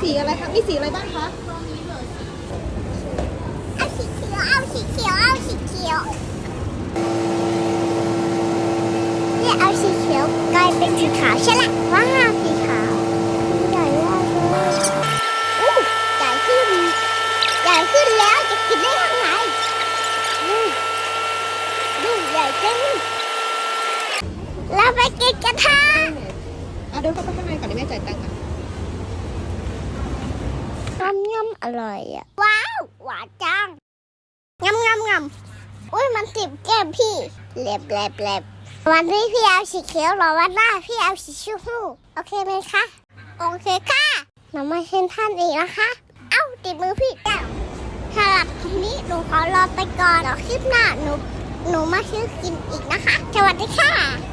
สีอะไรคะ มีสีอะไรบ้างคะเอาสีเขียวเอาสีเขียวเอาสีเขียวเนี่ยเอาสีเขียวกลายเป็นสีขาวใช่ละว้าวสีขาวใหญ่มากเลยอู้ใหญ่ขึ้นใหญ่ขึ้นแล้วจะกินได้ยังไงอืมดูใหญ่ขึ้นเราไปกินกันเถอะอะเดินเข้าไปข้างในก่อนเดี๋ยวแม่จ่ายตังค์ก่อนำอร่อยอะ ว้าว หวานจังยำยำยำอุ้ยมันติดแก้มพี่เล็บเล็บเล็บวันนี้พี่เอาสีเขียวหรอวันหน้าพี่เอาสีชมพูโอเคไหมคะโอเคค่ะหนูมาเห็นท่านอีกนะคะ เอ้าติดมือพี่เจ้าสำหรับคลิปนี้หนูขอรอไปก่อนเดี๋ยวคลิปหน้าหนูหนูมาซื้อกินอีกนะคะ สวัสดีค่ะ